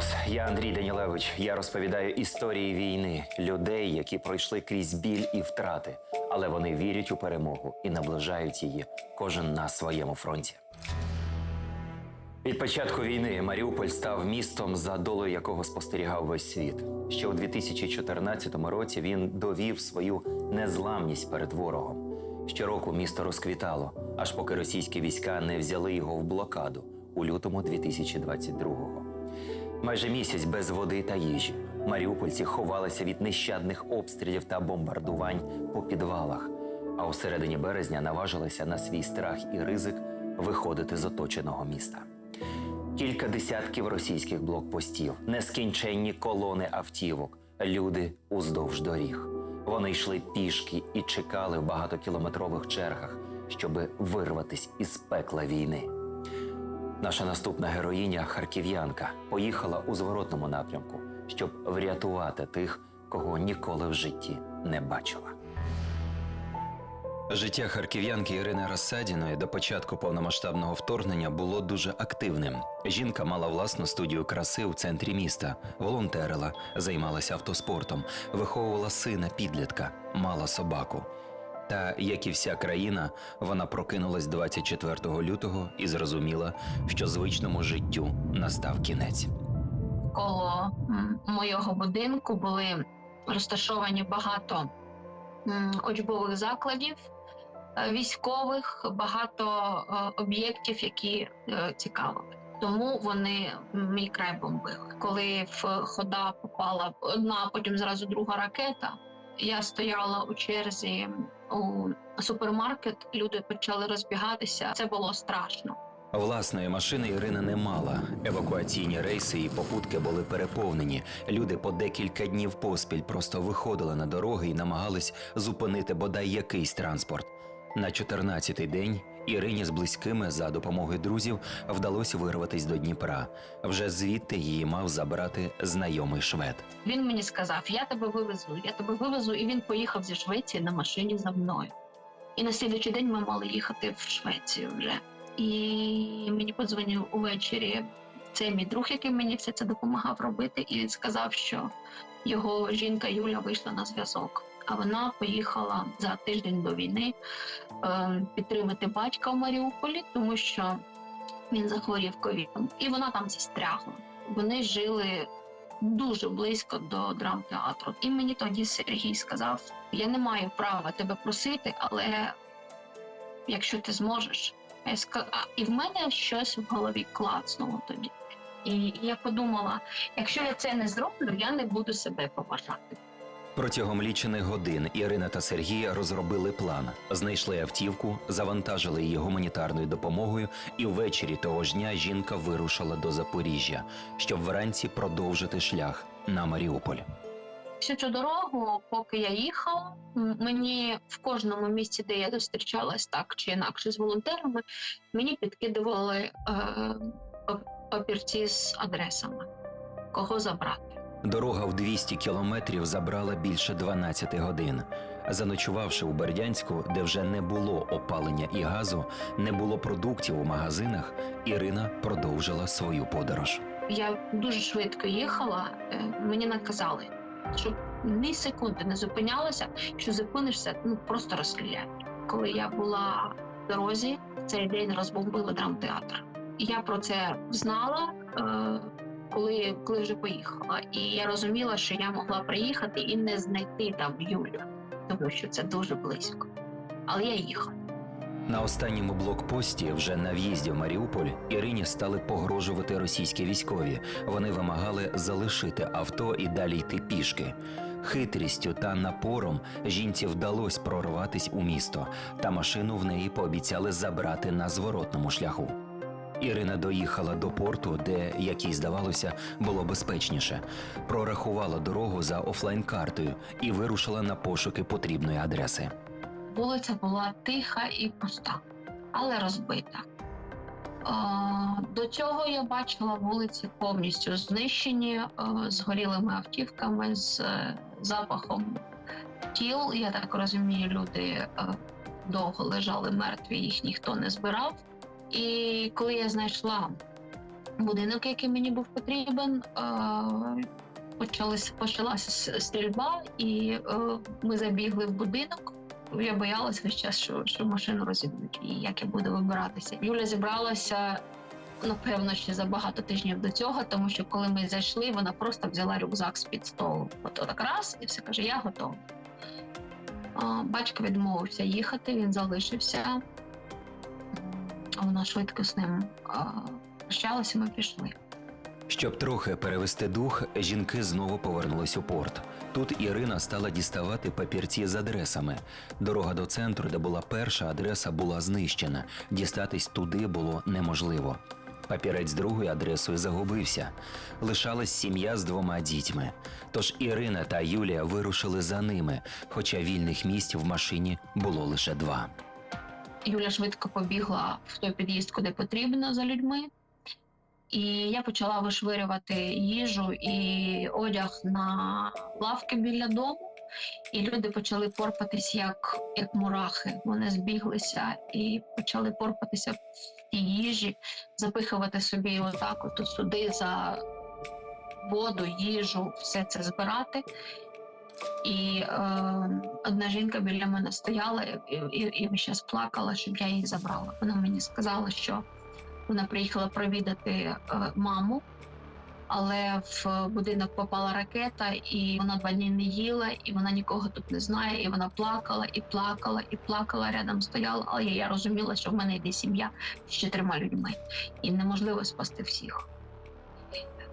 Хаос. Я Андрій Данілевич. Я розповідаю історії війни, людей, які пройшли крізь біль і втрати, але вони вірять у перемогу і наближають її кожен на своєму фронті. Від початку війни Маріуполь став містом, за долою якого спостерігав весь світ. Ще у 2014 році він довів свою незламність перед ворогом. Щороку місто розквітало, аж поки російські війська не взяли його в блокаду у лютому 2022-го. Майже місяць без води та їжі. Маріупольці ховалися від нещадних обстрілів та бомбардувань по підвалах. А у середині березня наважилися на свій страх і ризик виходити з оточеного міста. Кілька десятків російських блокпостів, нескінченні колони автівок, люди уздовж доріг. Вони йшли пішки і чекали в багатокілометрових чергах, щоби вирватись із пекла війни. Наша наступна героїня, харків'янка, поїхала у зворотному напрямку, щоб врятувати тих, кого ніколи в житті не бачила. Життя харків'янки Ірини Розсадіної до початку повномасштабного вторгнення було дуже активним. Жінка мала власну студію краси у центрі міста, волонтерила, займалася автоспортом, виховувала сина підлітка, мала собаку. Та, як і вся країна, вона прокинулась 24 лютого і зрозуміла, що звичному життю настав кінець. коло моєго будинку були розташовані багато учбових закладів е, військових, багато е, об'єктів, які е, цікавили. Тому вони мій край бомбили. Коли в хода попала одна, потім зразу друга ракета. Я стояла у черзі у супермаркет. Люди почали розбігатися. Це було страшно. Власної машини Ірина не мала. Евакуаційні рейси і попутки були переповнені. Люди по декілька днів поспіль просто виходили на дороги і намагались зупинити бодай якийсь транспорт. На 14-й день Ірині з близькими за допомогою друзів вдалося вирватися до Дніпра. Вже звідти її мав забрати знайомий швед. Він мені сказав: Я тебе вивезу, я тебе вивезу, і він поїхав зі Швеції на машині за мною. І на слідуючий день ми мали їхати в Швецію вже. І мені подзвонив увечері цей мій друг, який мені все це допомагав робити, і сказав, що його жінка Юля вийшла на зв'язок. А вона поїхала за тиждень до війни е, підтримати батька в Маріуполі, тому що він захворів ковідом, і вона там застрягла. Вони жили дуже близько до драмтеатру. І мені тоді Сергій сказав: я не маю права тебе просити, але якщо ти зможеш, я ска... а, і в мене щось в голові клацнуло тоді. І я подумала: якщо я це не зроблю, я не буду себе поважати. Протягом лічених годин Ірина та Сергій розробили план, знайшли автівку, завантажили її гуманітарною допомогою, і ввечері того ж дня жінка вирушила до Запоріжжя, щоб вранці продовжити шлях на Маріуполь. Всю цю дорогу, поки я їхала, мені в кожному місці, де я зустрічалась так чи інакше з волонтерами, мені підкидували е, папірці з адресами, кого забрати. Дорога в 200 кілометрів забрала більше 12 годин. Заночувавши у Бердянську, де вже не було опалення і газу, не було продуктів у магазинах, Ірина продовжила свою подорож. Я дуже швидко їхала. е, Мені наказали, щоб ні секунди не зупинялася. Якщо зупинишся, ну просто розстріляють. Коли я була в дорозі, цей день розбомбили драмтеатр. Я про це знала, е, коли, коли вже поїхала. І я розуміла, що я могла приїхати і не знайти там Юлю, тому що це дуже близько. Але я їхала. На останньому блокпості, вже на в'їзді в Маріуполь, Ірині стали погрожувати російські військові. Вони вимагали залишити авто і далі йти пішки. Хитрістю та напором жінці вдалося прорватись у місто, та машину в неї пообіцяли забрати на зворотному шляху. Ірина доїхала до порту, де, як їй здавалося, було безпечніше. Прорахувала дорогу за офлайн-картою і вирушила на пошуки потрібної адреси. Вулиця була тиха і пуста, але розбита. Е, До цього я бачила вулиці повністю знищені, е, згорілими автівками, з е, запахом тіл. Я так розумію, люди довго лежали мертві, їх ніхто не збирав. І коли я знайшла будинок, який мені був потрібен. Е, Почалась, почалася стрільба, і е, ми забігли в будинок. Я боялась весь час, що, що машину розіб'ють, і як я буду вибиратися. Юля зібралася напевно ще за багато тижнів до цього, тому що коли ми зайшли, вона просто взяла рюкзак з під столу. От так раз, і все каже: Я готова. Батько відмовився їхати, він залишився. А Вона швидко з ним прощалася, ми пішли. Щоб трохи перевести дух, жінки знову повернулись у порт. Тут Ірина стала діставати папірці з адресами. Дорога до центру, де була перша адреса, була знищена. Дістатись туди було неможливо. Папірець з другою адресою загубився. Лишалась сім'я з двома дітьми. Тож Ірина та Юлія вирушили за ними, хоча вільних місць в машині було лише два. Юля швидко побігла в той під'їзд, куди потрібно за людьми. І я почала вишвирювати їжу і одяг на лавки біля дому. І люди почали порпатись як, як мурахи. Вони збіглися і почали порпатися в тій їжі, запихувати собі отак, от сюди за воду, їжу, все це збирати. І е, одна жінка біля мене стояла і, і, і весь час плакала, щоб я її забрала. Вона мені сказала, що вона приїхала провідати е, маму, але в будинок попала ракета, і вона два дні не їла, і вона нікого тут не знає. І вона плакала, і плакала, і плакала рядом стояла. Але я розуміла, що в мене йде сім'я з чотирма людьми, і неможливо спасти всіх.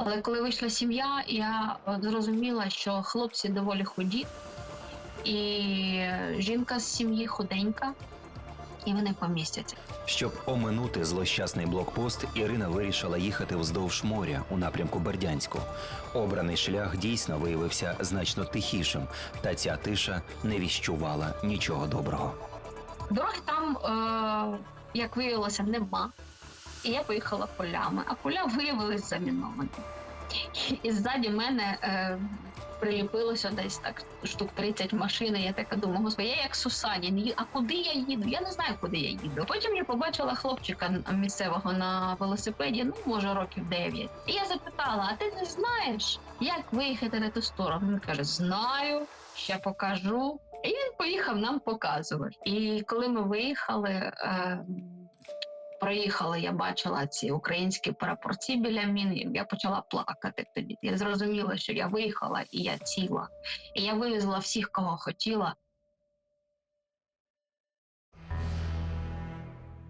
Але коли вийшла сім'я, я е, зрозуміла, що хлопці доволі худі, і жінка з сім'ї худенька, і вони помістяться. Щоб оминути злощасний блокпост, Ірина вирішила їхати вздовж моря у напрямку Бердянську. Обраний шлях дійсно виявився значно тихішим, та ця тиша не віщувала нічого доброго. Дороги там, е, як виявилося, нема. І я поїхала полями, а поля виявилися заміновані. І ззаді мене е, приліпилося десь так штук 30 машин. і Я така думаю, господи, я як Сусанін, а куди я їду? Я не знаю, куди я їду. Потім я побачила хлопчика місцевого на велосипеді, ну може років 9. І я запитала: а ти не знаєш, як виїхати на ту сторону? Він каже: Знаю, ще покажу. І він поїхав нам показувати. І коли ми виїхали, е, проїхали, я бачила ці українські прапорці біля мін, я почала плакати тоді. Я зрозуміла, що я виїхала і я ціла. І я вивезла всіх, кого хотіла.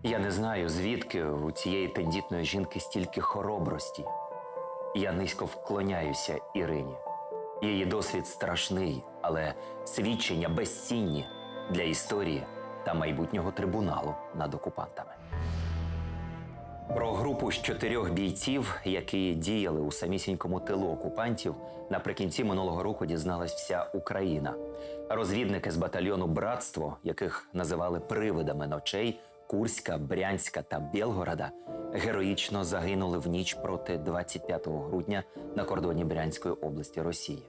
Я не знаю, звідки у цієї тендітної жінки стільки хоробрості. Я низько вклоняюся Ірині. Її досвід страшний, але свідчення безцінні для історії та майбутнього трибуналу над окупантами. Про групу з чотирьох бійців, які діяли у самісінькому тилу окупантів, наприкінці минулого року дізналась вся Україна. Розвідники з батальйону Братство, яких називали привидами ночей, Курська, Брянська та Білгорода, героїчно загинули в ніч проти 25 грудня на кордоні Брянської області Росії.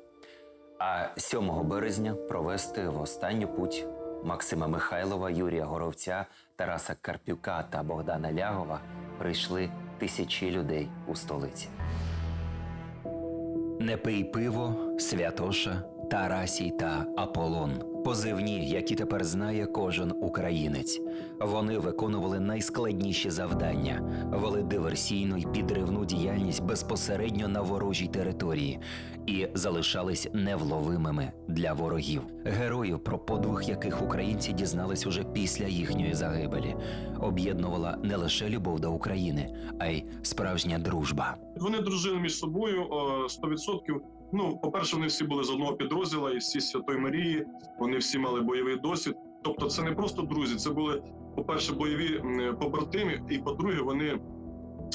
А 7 березня провести в останню путь Максима Михайлова, Юрія Горовця, Тараса Карпюка та Богдана Лягова прийшли тисячі людей у столиці. Не пий пиво, Святоша, Тарасій та Аполлон. Позивні, які тепер знає кожен українець. Вони виконували найскладніші завдання, вели диверсійну й підривну діяльність безпосередньо на ворожій території і залишались невловимими для ворогів. Героїв, про подвиг яких українці дізнались уже після їхньої загибелі, об'єднувала не лише любов до України, а й справжня дружба. Вони дружили між собою о, 100%. Ну, по-перше, вони всі були з одного підрозділу, і всі Святої Марії. Вони всі мали бойовий досвід. Тобто, це не просто друзі, це були, по-перше, бойові побратими, і по-друге, вони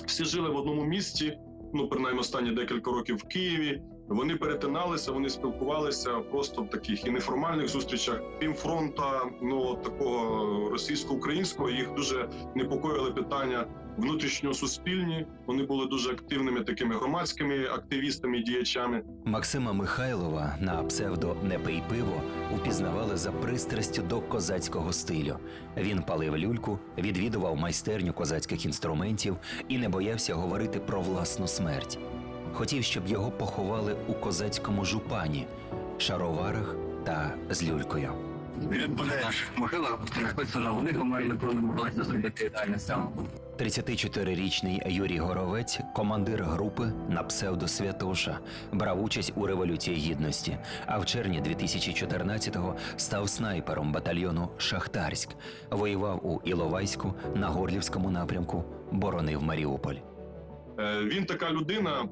всі жили в одному місті. Ну, принаймні, останні декілька років в Києві. Вони перетиналися, вони спілкувалися просто в таких і неформальних зустрічах. Крім фронта, ну такого російсько-українського, їх дуже непокоїли питання внутрішньо-суспільні. Вони були дуже активними такими громадськими активістами діячами. Максима Михайлова на псевдо «Не пий пиво упізнавали за пристрастю до козацького стилю. Він палив люльку, відвідував майстерню козацьких інструментів і не боявся говорити про власну смерть. Хотів, щоб його поховали у козацькому жупані, шароварах та з люлькою. Буде могила написано, вони померли, коли не могли зробити ідеальне саме. 34-річний Юрій Горовець, командир групи на псевдо Святоша, брав участь у революції гідності. А в червні 2014-го став снайпером батальйону Шахтарськ. Воював у Іловайську на Горлівському напрямку, боронив Маріуполь. Е, Він така людина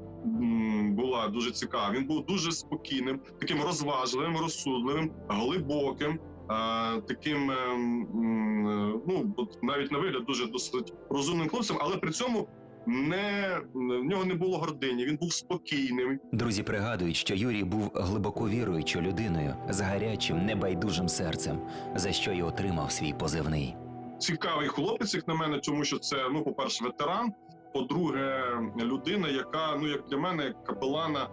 була дуже цікава. Він був дуже спокійним, таким розважливим, розсудливим, глибоким. Таким е, м, е, ну навіть на вигляд дуже досить розумним хлопцем, але при цьому не в нього не було гордині. Він був спокійним. Друзі пригадують, що Юрій був глибоко віруючою людиною з гарячим, небайдужим серцем, за що й отримав свій позивний. Цікавий хлопець, як на мене, тому що це ну, по-перше, ветеран. По-друге, людина, яка ну як для мене, як капелана,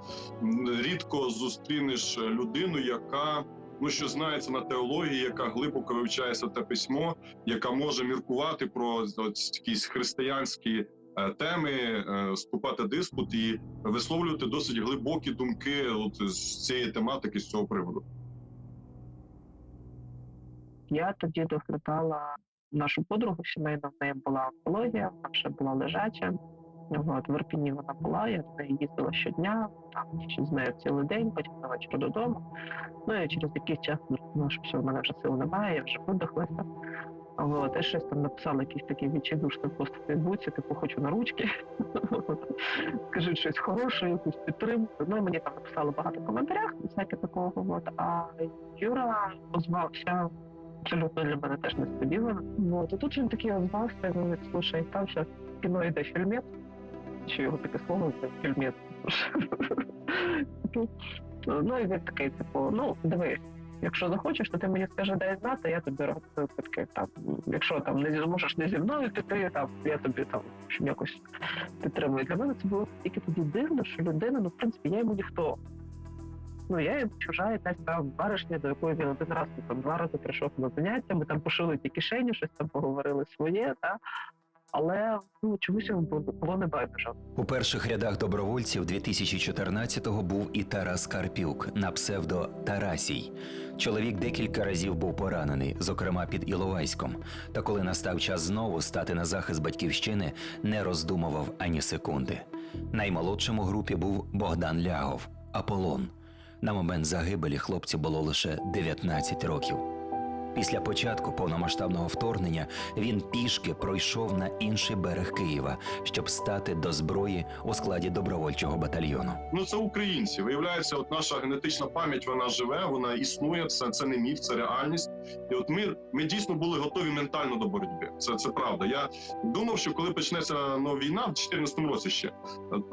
рідко зустрінеш людину, яка ну що знається на теології, яка глибоко вивчає святе письмо, яка може міркувати про якісь християнські е, теми, е, вступати диспут і висловлювати досить глибокі думки от з цієї тематики, з цього приводу. Я тоді доглядала нашу подругу сімейну, в неї була онкологія, вона вже була лежача. От, в Ірпіні вона була, я до неї їздила щодня, там ще з нею цілий день, потім на вечір додому. Ну і через якийсь час зрозуміла, що все, в мене вже сил немає, я вже видихлася. От, і щось там написала якийсь такий відчайдушний пост в Фейсбуці, типу хочу на ручки. Скажіть щось хороше, якусь підтримку. Ну і мені там написали багато коментарях, всяке такого. От. А Юра озвався абсолютно для мене теж несподівано. От, і тут він такий озвався, він слушай, там ще кіно йде фільмець, що його таке слово це фільмець. ну і він такий, типу, ну дивись, якщо захочеш, то ти мені скажи, дай знати, я тобі організую квитки. Там, якщо там не зможеш не зі мною піти, там я тобі там якось підтримую. Для мене це було тільки тоді дивно, що людина, ну в принципі, я йому ніхто. Ну, я йому чужа якась там баришня, до якої він один раз там два рази прийшов на заняття, ми там пошили ті кишені, щось там поговорили своє, та але ну чомусь було, не байдуже. У перших рядах добровольців 2014-го був і Тарас Карпюк на псевдо Тарасій. Чоловік декілька разів був поранений, зокрема під Іловайськом. Та коли настав час знову стати на захист батьківщини, не роздумував ані секунди. Наймолодшим у групі був Богдан Лягов, Аполлон. На момент загибелі хлопцю було лише 19 років. Після початку повномасштабного вторгнення він пішки пройшов на інший берег Києва, щоб стати до зброї у складі добровольчого батальйону. Ну це українці. Виявляється, от наша генетична пам'ять вона живе, вона існує. Це, це не міф, це реальність. І от ми, ми дійсно були готові ментально до боротьби. Це, це правда. Я думав, що коли почнеться ну, війна в 2014 році ще,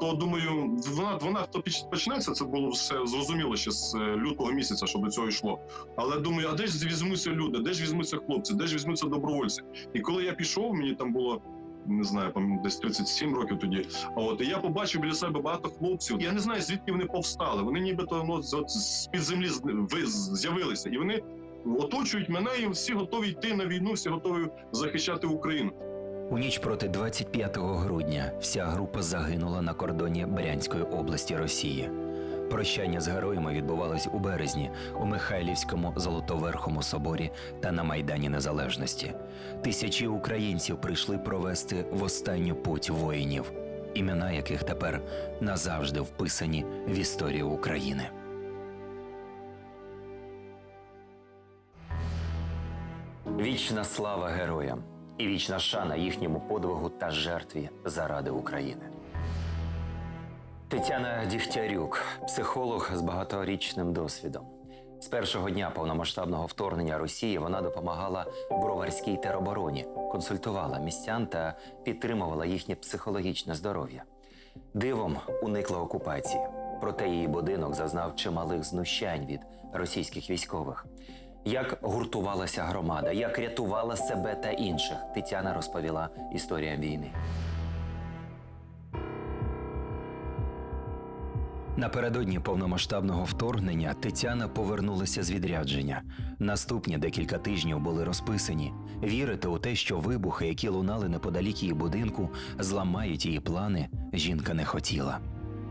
то думаю, вона вона то піч- почнеться. Це було все зрозуміло ще з е, лютого місяця, що до цього йшло. Але думаю, а де ж візьмуться люди, де ж візьмуться хлопці, де ж візьмуться добровольці? І коли я пішов, мені там було. Не знаю, там десь 37 років тоді. А От і я побачив біля себе багато хлопців. Я не знаю, звідки вони повстали. Вони нібито ну, з під землі з'явилися, і вони оточують мене, і всі готові йти на війну, всі готові захищати Україну. У ніч проти 25 грудня вся група загинула на кордоні Брянської області Росії. Прощання з героями відбувалось у березні у Михайлівському Золотоверхому соборі та на Майдані Незалежності. Тисячі українців прийшли провести в останню путь воїнів, імена яких тепер назавжди вписані в історію України. Вічна слава героям і вічна шана їхньому подвигу та жертві заради України. Тетяна Дігтярюк, психолог з багаторічним досвідом. З першого дня повномасштабного вторгнення Росії вона допомагала броварській теробороні, консультувала містян та підтримувала їхнє психологічне здоров'я. Дивом уникла окупації. Проте її будинок зазнав чималих знущань від російських військових. Як гуртувалася громада, як рятувала себе та інших, Тетяна розповіла історіям війни. Напередодні повномасштабного вторгнення Тетяна повернулася з відрядження. Наступні декілька тижнів були розписані. Вірити у те, що вибухи, які лунали неподалік її будинку, зламають її плани, жінка не хотіла.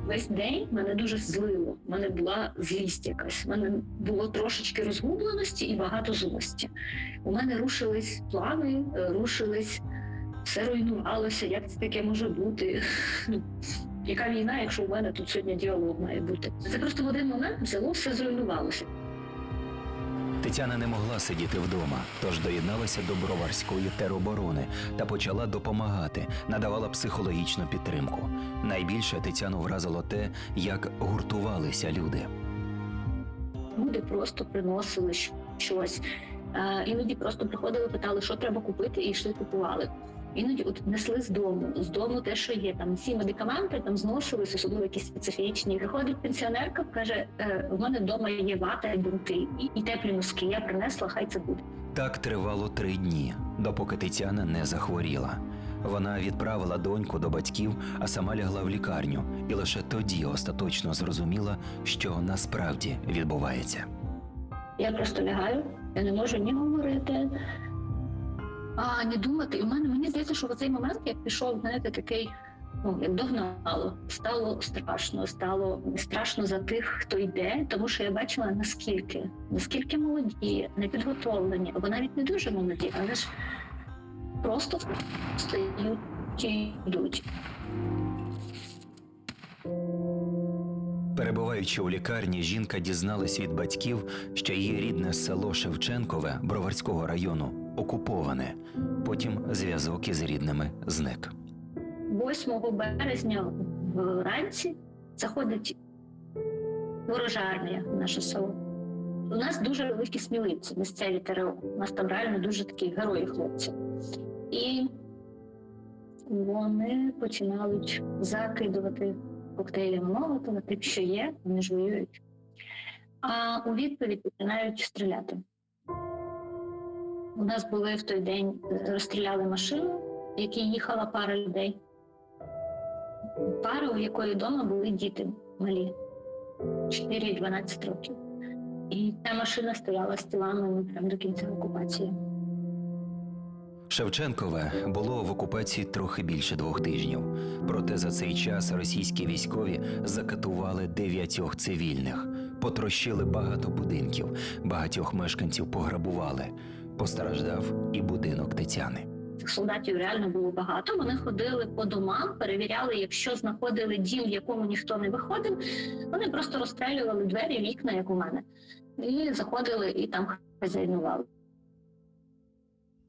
Весь день мене дуже злило. У мене була злість якась. У мене було трошечки розгубленості і багато злості. У мене рушились плани, е, рушились, все руйнувалося. Як це таке може бути? Яка війна, якщо у мене тут сьогодні діалог має бути? Це просто в один момент взяло все зруйнувалося. Тетяна не могла сидіти вдома, тож доєдналася до броварської тероборони та почала допомагати, надавала психологічну підтримку. Найбільше Тетяну вразило те, як гуртувалися люди. Люди просто приносили щось. Е, Іноді просто приходили, питали, що треба купити, і йшли купували. Іноді от несли з дому, з дому те, що є. Там всі медикаменти там зносились, особливо якісь специфічні. Приходить пенсіонерка, каже: «Е, в мене вдома є вата і бунти, і, і теплі носки. Я принесла, хай це буде. Так тривало три дні, допоки Тетяна не захворіла. Вона відправила доньку до батьків, а сама лягла в лікарню, і лише тоді остаточно зрозуміла, що насправді відбувається. Я просто лягаю, я не можу ні говорити, а ні думати. І в мене мені здається, що в цей момент як пішов, знаєте, такий. Ну, як догнало, стало страшно, стало страшно за тих, хто йде, тому що я бачила наскільки, наскільки молоді, непідготовлені, або навіть не дуже молоді, але ж просто стають і йдуть. Перебуваючи у лікарні, жінка дізналась від батьків, що її рідне село Шевченкове Броварського району окуповане. Потім зв'язок із рідними зник. 8 березня вранці заходить ворожа армія в наше село. У нас дуже великі сміливці, місцеві ТРО. У нас там реально дуже такі герої хлопці. І вони починають закидувати коктейлями молотова, тим, що є, вони ж воюють. А у відповідь починають стріляти. У нас були в той день розстріляли машину, в якій їхала пара людей пара, у якої вдома були діти малі 4 і 12 років. І ця машина стояла з тілами прямо до кінця окупації. Шевченкове було в окупації трохи більше двох тижнів. Проте за цей час російські військові закатували дев'ятьох цивільних, потрощили багато будинків, багатьох мешканців пограбували. Постраждав і будинок Тетяни. Цих солдатів реально було багато. Вони ходили по домам, перевіряли, якщо знаходили дім, в якому ніхто не виходив, вони просто розстрелювали двері, вікна, як у мене, і заходили і там хазяйнували.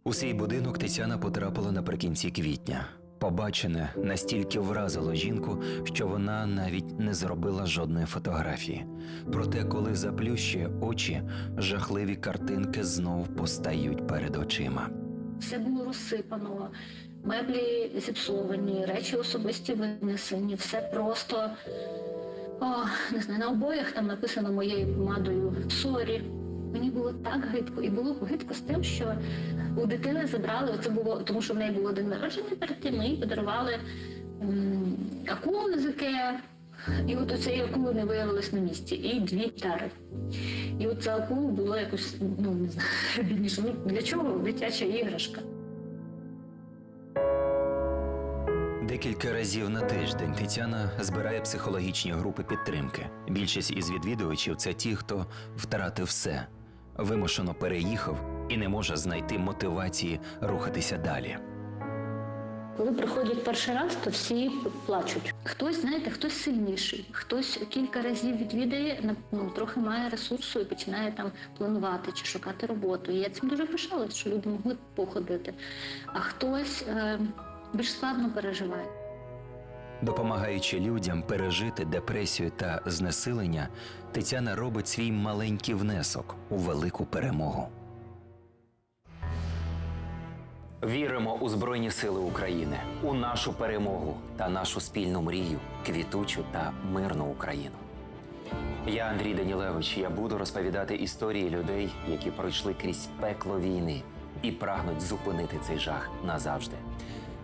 У свій будинок Тетяна потрапила наприкінці квітня. Побачене настільки вразило жінку, що вона навіть не зробила жодної фотографії. Проте, коли заплющує очі, жахливі картинки знов постають перед очима. Все було розсипано, меблі зіпсовані, речі особисті винесені, все просто о, не знаю, на обоях там написано моєю помадою сорі. Мені було так гидко, і було гидко з тим, що у дитини забрали, це було, тому що в неї було день народження перед тим, ми їй подарували м, акулу Ікеа, і от у цієї акули не виявилось на місці, і дві тари. І от ця акула було якось, ну не знаю, бідніше. Ну для чого дитяча іграшка? Декілька разів на тиждень Тетяна збирає психологічні групи підтримки. Більшість із відвідувачів це ті, хто втратив все, вимушено переїхав і не може знайти мотивації рухатися далі. Коли приходять перший раз, то всі плачуть. Хтось, знаєте, хтось сильніший, хтось кілька разів відвідає, ну, трохи має ресурсу і починає там планувати чи шукати роботу. І я цим дуже пишалась, що люди могли походити. А хтось е, більш складно переживає. Допомагаючи людям пережити депресію та знесилення, Тетяна робить свій маленький внесок у велику перемогу. Віримо у Збройні Сили України, у нашу перемогу та нашу спільну мрію, квітучу та мирну Україну. Я Андрій Данілевич. Я буду розповідати історії людей, які пройшли крізь пекло війни і прагнуть зупинити цей жах назавжди.